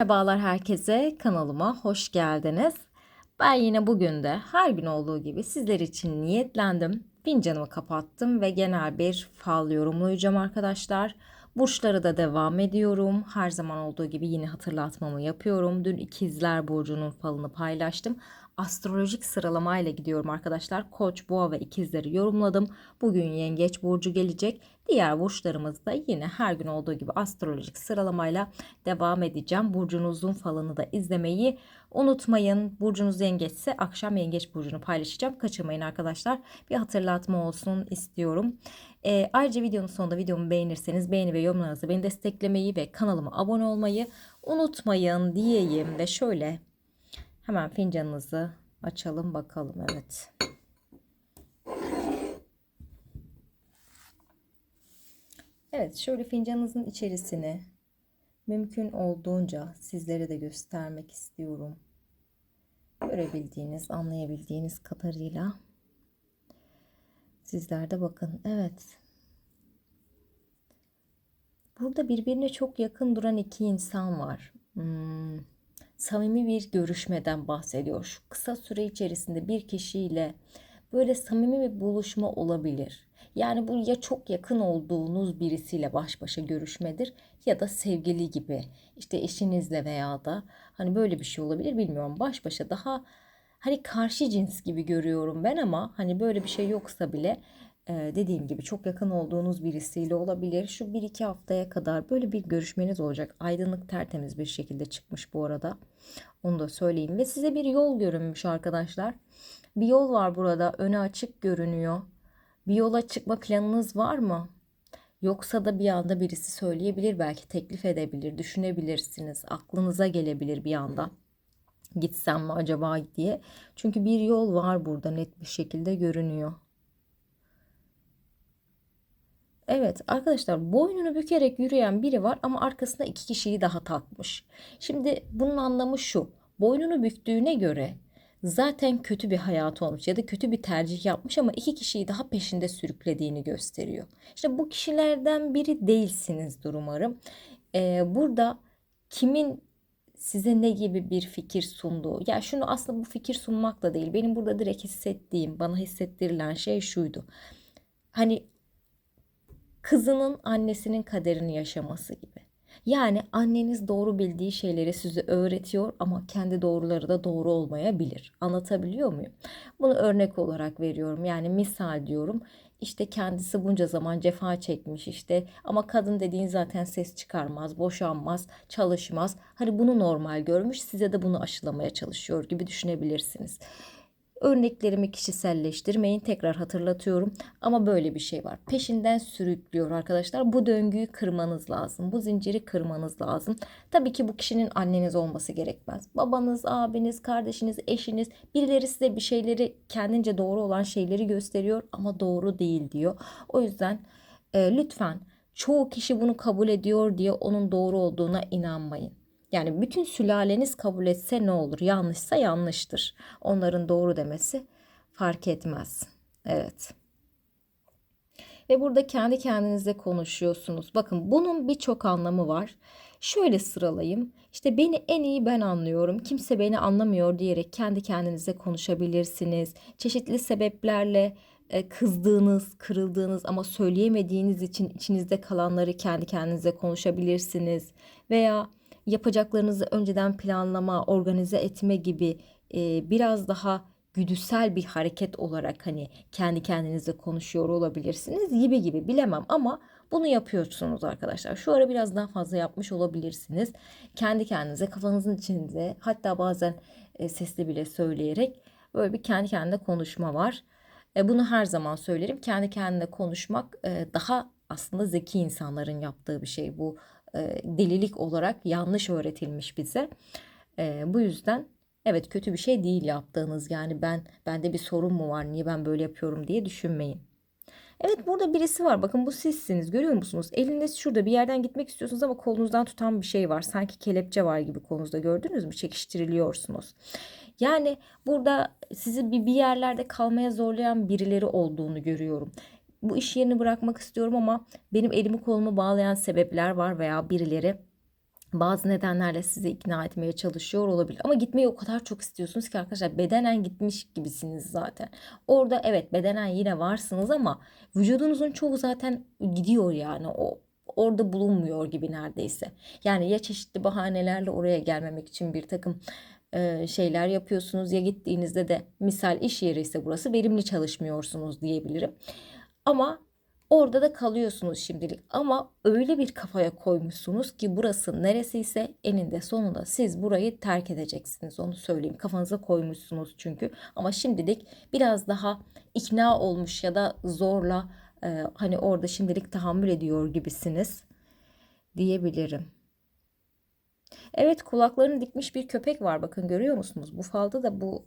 Merhabalar herkese, kanalıma hoş geldiniz. Ben yine bugün de her gün olduğu gibi sizler için niyetlendim. Fincanımı kapattım ve genel bir fal yorumlayacağım arkadaşlar. Burçları da devam ediyorum. Her zaman olduğu gibi yine hatırlatmamı yapıyorum. Dün ikizler burcunun falını paylaştım. Astrolojik sıralamayla gidiyorum arkadaşlar. Koç, boğa ve ikizleri yorumladım. Bugün yengeç burcu gelecek. Diğer burçlarımız da yine her gün olduğu gibi astrolojik sıralamayla devam edeceğim. Burcunuzun falını da izlemeyi unutmayın. Burcunuz yengeçse akşam yengeç burcunu paylaşacağım. Kaçırmayın arkadaşlar. Bir hatırlatma olsun istiyorum. E, ayrıca videonun sonunda videomu beğenirseniz beğeni ve yorumlarınızı beni desteklemeyi ve kanalıma abone olmayı unutmayın diyeyim ve şöyle hemen fincanınızı açalım bakalım evet. Evet şöyle fincanınızın içerisini mümkün olduğunca sizlere de göstermek istiyorum. Görebildiğiniz, anlayabildiğiniz kadarıyla. Sizler de bakın. Evet. Burada birbirine çok yakın duran iki insan var. Hmm, samimi bir görüşmeden bahsediyor. Şu kısa süre içerisinde bir kişiyle böyle samimi bir buluşma olabilir. Yani bu ya çok yakın olduğunuz birisiyle baş başa görüşmedir ya da sevgili gibi işte eşinizle veya da hani böyle bir şey olabilir bilmiyorum. Baş başa daha hani karşı cins gibi görüyorum ben ama hani böyle bir şey yoksa bile dediğim gibi çok yakın olduğunuz birisiyle olabilir. Şu 1-2 haftaya kadar böyle bir görüşmeniz olacak. Aydınlık tertemiz bir şekilde çıkmış bu arada. Onu da söyleyeyim. Ve size bir yol görünmüş arkadaşlar. Bir yol var burada. Önü açık görünüyor. Bir yola çıkma planınız var mı? Yoksa da bir anda birisi söyleyebilir belki teklif edebilir, düşünebilirsiniz. Aklınıza gelebilir bir anda. Gitsem mi acaba diye. Çünkü bir yol var burada net bir şekilde görünüyor. Evet arkadaşlar boynunu bükerek yürüyen biri var ama arkasında iki kişiyi daha takmış. Şimdi bunun anlamı şu. Boynunu büktüğüne göre zaten kötü bir hayatı olmuş ya da kötü bir tercih yapmış ama iki kişiyi daha peşinde sürüklediğini gösteriyor. İşte bu kişilerden biri değilsinizdir umarım. Ee, burada kimin size ne gibi bir fikir sunduğu. Ya şunu aslında bu fikir sunmak da değil. Benim burada direkt hissettiğim, bana hissettirilen şey şuydu. Hani kızının annesinin kaderini yaşaması gibi. Yani anneniz doğru bildiği şeyleri size öğretiyor ama kendi doğruları da doğru olmayabilir. Anlatabiliyor muyum? Bunu örnek olarak veriyorum. Yani misal diyorum. İşte kendisi bunca zaman cefa çekmiş işte ama kadın dediğin zaten ses çıkarmaz, boşanmaz, çalışmaz. Hani bunu normal görmüş, size de bunu aşılamaya çalışıyor gibi düşünebilirsiniz. Örneklerimi kişiselleştirmeyin tekrar hatırlatıyorum ama böyle bir şey var. Peşinden sürüklüyor arkadaşlar. Bu döngüyü kırmanız lazım. Bu zinciri kırmanız lazım. Tabii ki bu kişinin anneniz olması gerekmez. Babanız, abiniz, kardeşiniz, eşiniz birileri size bir şeyleri kendince doğru olan şeyleri gösteriyor ama doğru değil diyor. O yüzden e, lütfen çoğu kişi bunu kabul ediyor diye onun doğru olduğuna inanmayın. Yani bütün sülaleniz kabul etse ne olur? Yanlışsa yanlıştır. Onların doğru demesi fark etmez. Evet. Ve burada kendi kendinize konuşuyorsunuz. Bakın bunun birçok anlamı var. Şöyle sıralayayım. İşte beni en iyi ben anlıyorum. Kimse beni anlamıyor diyerek kendi kendinize konuşabilirsiniz. Çeşitli sebeplerle e, kızdığınız, kırıldığınız ama söyleyemediğiniz için içinizde kalanları kendi kendinize konuşabilirsiniz. Veya yapacaklarınızı önceden planlama, organize etme gibi e, biraz daha güdüsel bir hareket olarak hani kendi kendinize konuşuyor olabilirsiniz gibi gibi bilemem ama bunu yapıyorsunuz arkadaşlar. Şu ara biraz daha fazla yapmış olabilirsiniz. Kendi kendinize kafanızın içinde hatta bazen e, sesli bile söyleyerek böyle bir kendi kendine konuşma var. E, bunu her zaman söylerim. Kendi kendine konuşmak e, daha aslında zeki insanların yaptığı bir şey bu e, delilik olarak yanlış öğretilmiş bize. E, bu yüzden evet kötü bir şey değil yaptığınız. Yani ben bende bir sorun mu var? Niye ben böyle yapıyorum diye düşünmeyin. Evet burada birisi var. Bakın bu sizsiniz. Görüyor musunuz? Eliniz şurada bir yerden gitmek istiyorsunuz ama kolunuzdan tutan bir şey var. Sanki kelepçe var gibi kolunuzda gördünüz mü? Çekiştiriliyorsunuz. Yani burada sizi bir, bir yerlerde kalmaya zorlayan birileri olduğunu görüyorum bu iş yerini bırakmak istiyorum ama benim elimi kolumu bağlayan sebepler var veya birileri bazı nedenlerle sizi ikna etmeye çalışıyor olabilir. Ama gitmeyi o kadar çok istiyorsunuz ki arkadaşlar bedenen gitmiş gibisiniz zaten. Orada evet bedenen yine varsınız ama vücudunuzun çoğu zaten gidiyor yani o orada bulunmuyor gibi neredeyse. Yani ya çeşitli bahanelerle oraya gelmemek için bir takım e, şeyler yapıyorsunuz ya gittiğinizde de misal iş yeri ise burası verimli çalışmıyorsunuz diyebilirim. Ama Orada da kalıyorsunuz şimdilik ama öyle bir kafaya koymuşsunuz ki burası neresiyse eninde sonunda siz burayı terk edeceksiniz onu söyleyeyim. Kafanıza koymuşsunuz çünkü ama şimdilik biraz daha ikna olmuş ya da zorla e, hani orada şimdilik tahammül ediyor gibisiniz diyebilirim. Evet kulaklarını dikmiş bir köpek var bakın görüyor musunuz? Bu falda da bu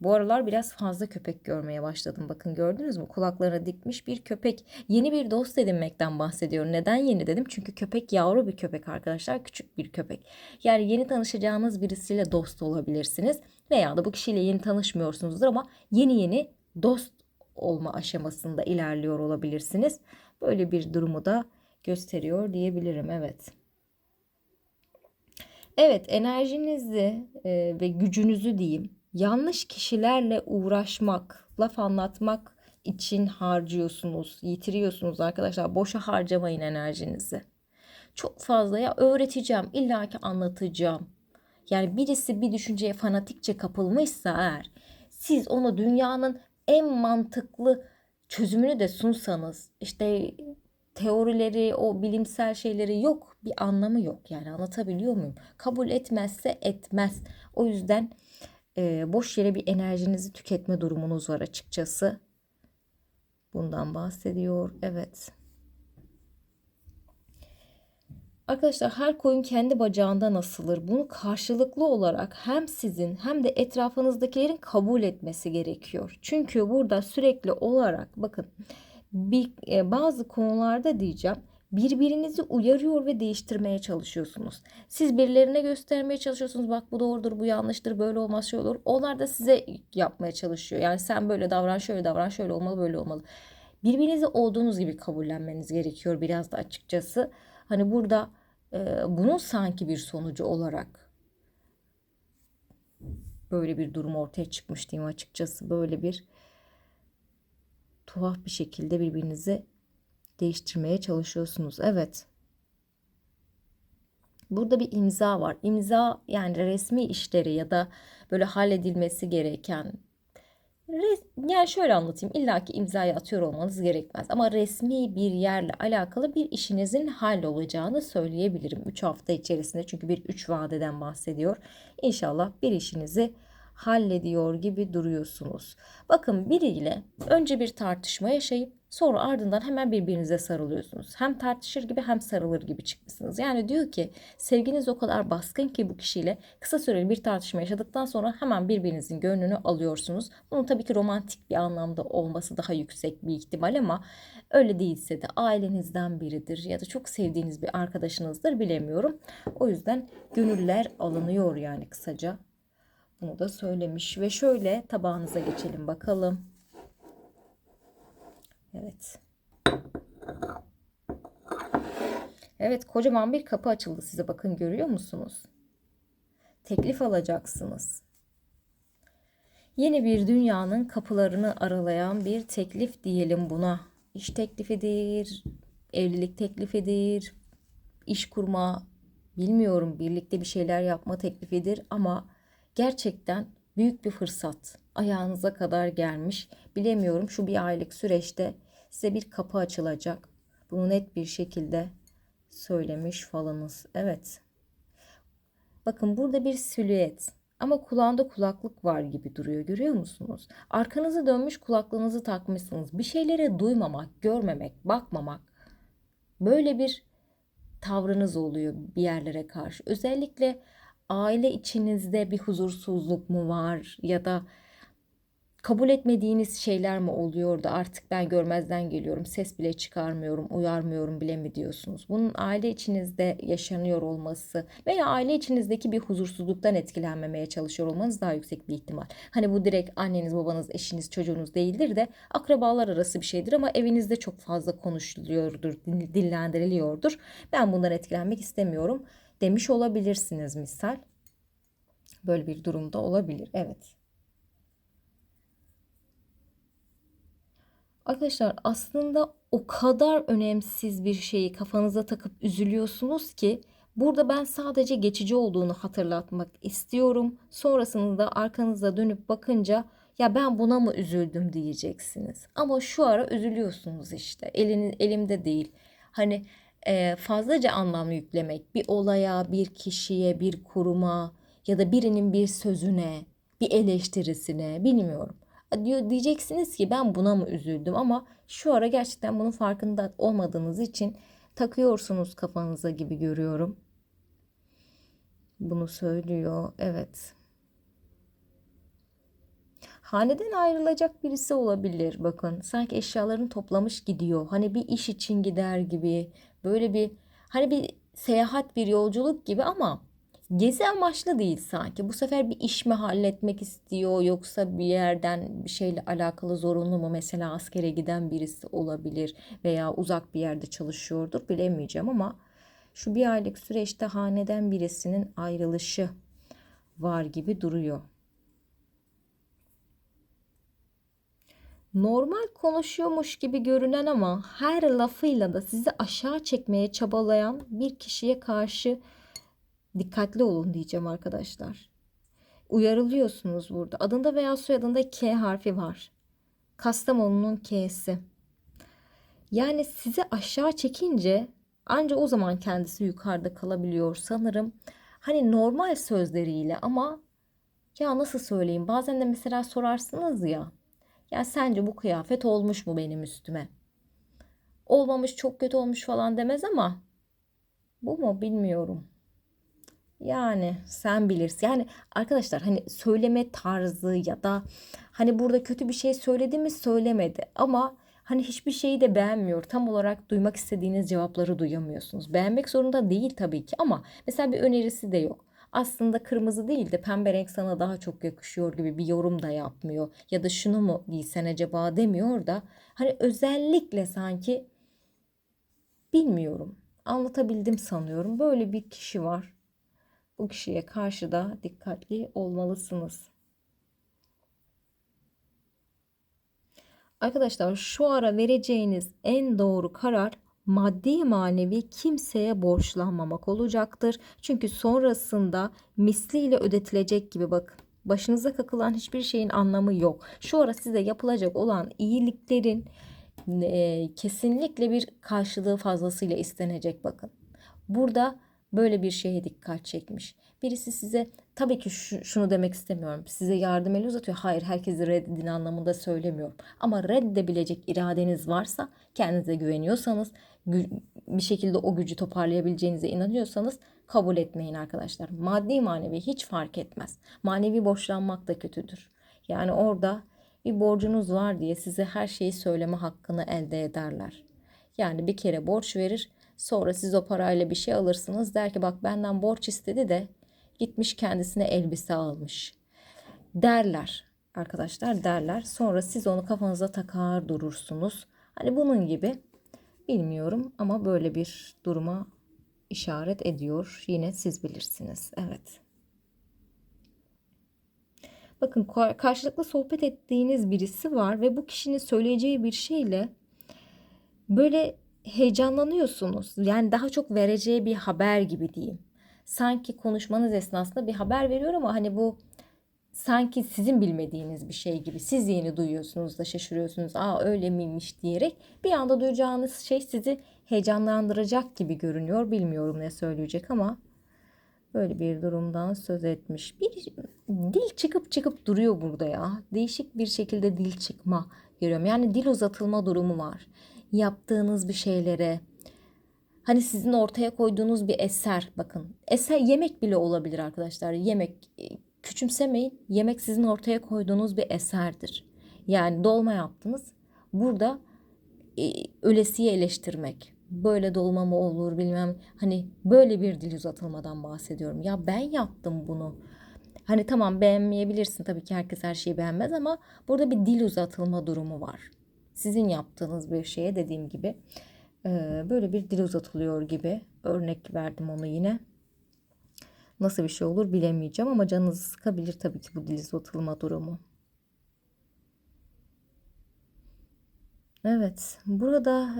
bu aralar biraz fazla köpek görmeye başladım. Bakın gördünüz mü? Kulaklarına dikmiş bir köpek. Yeni bir dost edinmekten bahsediyor. Neden yeni dedim? Çünkü köpek yavru bir köpek arkadaşlar. Küçük bir köpek. Yani yeni tanışacağınız birisiyle dost olabilirsiniz. Veya da bu kişiyle yeni tanışmıyorsunuzdur ama yeni yeni dost olma aşamasında ilerliyor olabilirsiniz. Böyle bir durumu da gösteriyor diyebilirim. Evet. Evet enerjinizi e, ve gücünüzü diyeyim yanlış kişilerle uğraşmak, laf anlatmak için harcıyorsunuz, yitiriyorsunuz arkadaşlar. Boşa harcamayın enerjinizi. Çok fazla ya öğreteceğim, illaki anlatacağım. Yani birisi bir düşünceye fanatikçe kapılmışsa eğer siz ona dünyanın en mantıklı çözümünü de sunsanız işte teorileri o bilimsel şeyleri yok bir anlamı yok yani anlatabiliyor muyum? Kabul etmezse etmez. O yüzden e, boş yere bir enerjinizi tüketme durumunuz var açıkçası. Bundan bahsediyor. Evet. Arkadaşlar her koyun kendi bacağından asılır. Bunu karşılıklı olarak hem sizin hem de etrafınızdakilerin kabul etmesi gerekiyor. Çünkü burada sürekli olarak bakın bir, e, bazı konularda diyeceğim birbirinizi uyarıyor ve değiştirmeye çalışıyorsunuz. Siz birilerine göstermeye çalışıyorsunuz. Bak bu doğrudur, bu yanlıştır, böyle olmaz, şöyle olur. Onlar da size yapmaya çalışıyor. Yani sen böyle davran, şöyle davran, şöyle olmalı, böyle olmalı. Birbirinizi olduğunuz gibi kabullenmeniz gerekiyor biraz da açıkçası. Hani burada e, bunun sanki bir sonucu olarak böyle bir durum ortaya çıkmış diyeyim açıkçası. Böyle bir tuhaf bir şekilde birbirinizi değiştirmeye çalışıyorsunuz. Evet. Burada bir imza var. İmza yani resmi işleri ya da böyle halledilmesi gereken yani şöyle anlatayım. İlla ki imzayı atıyor olmanız gerekmez. Ama resmi bir yerle alakalı bir işinizin hallolacağını söyleyebilirim. 3 hafta içerisinde çünkü bir 3 vadeden bahsediyor. İnşallah bir işinizi hallediyor gibi duruyorsunuz. Bakın biriyle önce bir tartışma yaşayıp Sonra ardından hemen birbirinize sarılıyorsunuz. Hem tartışır gibi hem sarılır gibi çıkmışsınız. Yani diyor ki sevginiz o kadar baskın ki bu kişiyle kısa süreli bir tartışma yaşadıktan sonra hemen birbirinizin gönlünü alıyorsunuz. Bunun tabii ki romantik bir anlamda olması daha yüksek bir ihtimal ama öyle değilse de ailenizden biridir ya da çok sevdiğiniz bir arkadaşınızdır bilemiyorum. O yüzden gönüller alınıyor yani kısaca. Bunu da söylemiş ve şöyle tabağınıza geçelim bakalım. Evet. Evet kocaman bir kapı açıldı size bakın görüyor musunuz? Teklif alacaksınız. Yeni bir dünyanın kapılarını aralayan bir teklif diyelim buna. İş teklifidir, evlilik teklifidir, iş kurma, bilmiyorum birlikte bir şeyler yapma teklifidir ama gerçekten büyük bir fırsat ayağınıza kadar gelmiş. Bilemiyorum şu bir aylık süreçte size bir kapı açılacak. Bunu net bir şekilde söylemiş falanız. Evet. Bakın burada bir silüet ama kulağında kulaklık var gibi duruyor görüyor musunuz? Arkanızı dönmüş kulaklığınızı takmışsınız. Bir şeylere duymamak, görmemek, bakmamak böyle bir tavrınız oluyor bir yerlere karşı. Özellikle aile içinizde bir huzursuzluk mu var ya da kabul etmediğiniz şeyler mi oluyor da artık ben görmezden geliyorum, ses bile çıkarmıyorum, uyarmıyorum bile mi diyorsunuz? Bunun aile içinizde yaşanıyor olması veya aile içinizdeki bir huzursuzluktan etkilenmemeye çalışıyor olmanız daha yüksek bir ihtimal. Hani bu direkt anneniz, babanız, eşiniz, çocuğunuz değildir de akrabalar arası bir şeydir ama evinizde çok fazla konuşuluyordur, dillendiriliyordur. Ben bundan etkilenmek istemiyorum demiş olabilirsiniz misal. Böyle bir durumda olabilir. Evet. Arkadaşlar aslında o kadar önemsiz bir şeyi kafanıza takıp üzülüyorsunuz ki burada ben sadece geçici olduğunu hatırlatmak istiyorum. Sonrasında arkanıza dönüp bakınca ya ben buna mı üzüldüm diyeceksiniz. Ama şu ara üzülüyorsunuz işte. Elinin elimde değil. Hani e, fazlaca anlam yüklemek bir olaya, bir kişiye, bir kuruma ya da birinin bir sözüne, bir eleştirisine bilmiyorum. Diyor diyeceksiniz ki ben buna mı üzüldüm ama şu ara gerçekten bunun farkında olmadığınız için takıyorsunuz kafanıza gibi görüyorum. Bunu söylüyor. Evet. Haneden ayrılacak birisi olabilir. Bakın sanki eşyalarını toplamış gidiyor. Hani bir iş için gider gibi. Böyle bir hani bir seyahat bir yolculuk gibi ama gezi amaçlı değil sanki. Bu sefer bir iş mi halletmek istiyor yoksa bir yerden bir şeyle alakalı zorunlu mu? Mesela askere giden birisi olabilir veya uzak bir yerde çalışıyordur bilemeyeceğim ama şu bir aylık süreçte haneden birisinin ayrılışı var gibi duruyor. normal konuşuyormuş gibi görünen ama her lafıyla da sizi aşağı çekmeye çabalayan bir kişiye karşı dikkatli olun diyeceğim arkadaşlar. Uyarılıyorsunuz burada. Adında veya soyadında K harfi var. Kastamonu'nun K'si. Yani sizi aşağı çekince ancak o zaman kendisi yukarıda kalabiliyor sanırım. Hani normal sözleriyle ama ya nasıl söyleyeyim bazen de mesela sorarsınız ya ya sence bu kıyafet olmuş mu benim üstüme? Olmamış çok kötü olmuş falan demez ama bu mu bilmiyorum. Yani sen bilirsin. Yani arkadaşlar hani söyleme tarzı ya da hani burada kötü bir şey söyledi mi söylemedi ama hani hiçbir şeyi de beğenmiyor. Tam olarak duymak istediğiniz cevapları duyamıyorsunuz. Beğenmek zorunda değil tabii ki ama mesela bir önerisi de yok aslında kırmızı değil de pembe renk sana daha çok yakışıyor gibi bir yorum da yapmıyor. Ya da şunu mu giysen acaba demiyor da hani özellikle sanki bilmiyorum anlatabildim sanıyorum. Böyle bir kişi var. Bu kişiye karşı da dikkatli olmalısınız. Arkadaşlar şu ara vereceğiniz en doğru karar maddi manevi kimseye borçlanmamak olacaktır. Çünkü sonrasında misliyle ödetilecek gibi bakın. Başınıza kakılan hiçbir şeyin anlamı yok. Şu ara size yapılacak olan iyiliklerin e, kesinlikle bir karşılığı fazlasıyla istenecek bakın. Burada böyle bir şeye dikkat çekmiş. Birisi size tabii ki şu, şunu demek istemiyorum. Size yardım eli uzatıyor. Hayır herkesi reddedin anlamında söylemiyorum. Ama reddedebilecek iradeniz varsa kendinize güveniyorsanız bir şekilde o gücü toparlayabileceğinize inanıyorsanız kabul etmeyin arkadaşlar. Maddi manevi hiç fark etmez. Manevi borçlanmak da kötüdür. Yani orada bir borcunuz var diye size her şeyi söyleme hakkını elde ederler. Yani bir kere borç verir sonra siz o parayla bir şey alırsınız der ki bak benden borç istedi de gitmiş kendisine elbise almış derler arkadaşlar derler. Sonra siz onu kafanıza takar durursunuz. Hani bunun gibi Bilmiyorum ama böyle bir duruma işaret ediyor. Yine siz bilirsiniz. Evet. Bakın karşılıklı sohbet ettiğiniz birisi var ve bu kişinin söyleyeceği bir şeyle böyle heyecanlanıyorsunuz. Yani daha çok vereceği bir haber gibi diyeyim. Sanki konuşmanız esnasında bir haber veriyor ama hani bu sanki sizin bilmediğiniz bir şey gibi siz yeni duyuyorsunuz da şaşırıyorsunuz. Aa öyle miymiş diyerek bir anda duyacağınız şey sizi heyecanlandıracak gibi görünüyor. Bilmiyorum ne söyleyecek ama böyle bir durumdan söz etmiş. Bir dil çıkıp çıkıp duruyor burada ya. Değişik bir şekilde dil çıkma görüyorum. Yani dil uzatılma durumu var. Yaptığınız bir şeylere, Hani sizin ortaya koyduğunuz bir eser bakın. Eser yemek bile olabilir arkadaşlar. Yemek Küçümsemeyin. Yemek sizin ortaya koyduğunuz bir eserdir. Yani dolma yaptınız. Burada e, ölesiye eleştirmek. Böyle dolma mı olur bilmem. Hani böyle bir dil uzatılmadan bahsediyorum. Ya ben yaptım bunu. Hani tamam beğenmeyebilirsin. Tabii ki herkes her şeyi beğenmez ama burada bir dil uzatılma durumu var. Sizin yaptığınız bir şeye dediğim gibi böyle bir dil uzatılıyor gibi. Örnek verdim onu yine. Nasıl bir şey olur bilemeyeceğim ama canınızı sıkabilir tabii ki bu dil uzatılma durumu. Evet, burada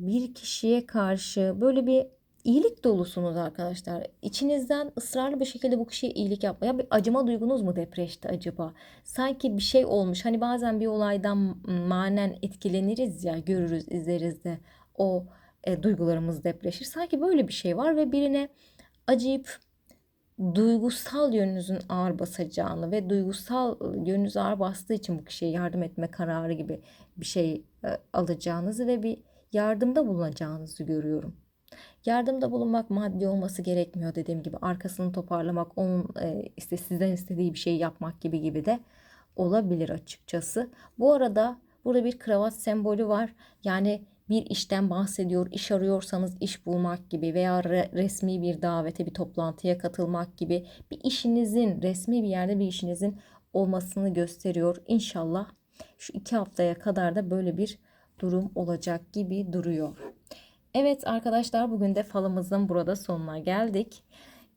bir kişiye karşı böyle bir iyilik dolusunuz arkadaşlar. İçinizden ısrarlı bir şekilde bu kişiye iyilik yapmaya bir acıma duygunuz mu depreşti acaba? Sanki bir şey olmuş. Hani bazen bir olaydan manen etkileniriz ya, görürüz, izleriz de o e, duygularımız depreşir. Sanki böyle bir şey var ve birine acıyıp duygusal yönünüzün ağır basacağını ve duygusal yönünüz ağır bastığı için bu kişiye yardım etme kararı gibi bir şey e, alacağınızı ve bir yardımda bulunacağınızı görüyorum. Yardımda bulunmak maddi olması gerekmiyor dediğim gibi. Arkasını toparlamak, onun e, işte sizden istediği bir şey yapmak gibi gibi de olabilir açıkçası. Bu arada burada bir kravat sembolü var. Yani bir işten bahsediyor. İş arıyorsanız iş bulmak gibi veya re- resmi bir davete, bir toplantıya katılmak gibi bir işinizin, resmi bir yerde bir işinizin olmasını gösteriyor. İnşallah şu iki haftaya kadar da böyle bir durum olacak gibi duruyor. Evet arkadaşlar bugün de falımızın burada sonuna geldik.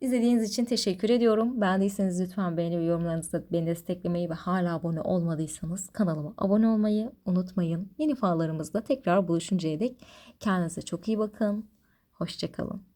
İzlediğiniz için teşekkür ediyorum. Beğendiyseniz lütfen beğeni ve yorumlarınızla beni desteklemeyi ve hala abone olmadıysanız kanalıma abone olmayı unutmayın. Yeni fallarımızda tekrar buluşuncaya dek kendinize çok iyi bakın. Hoşçakalın.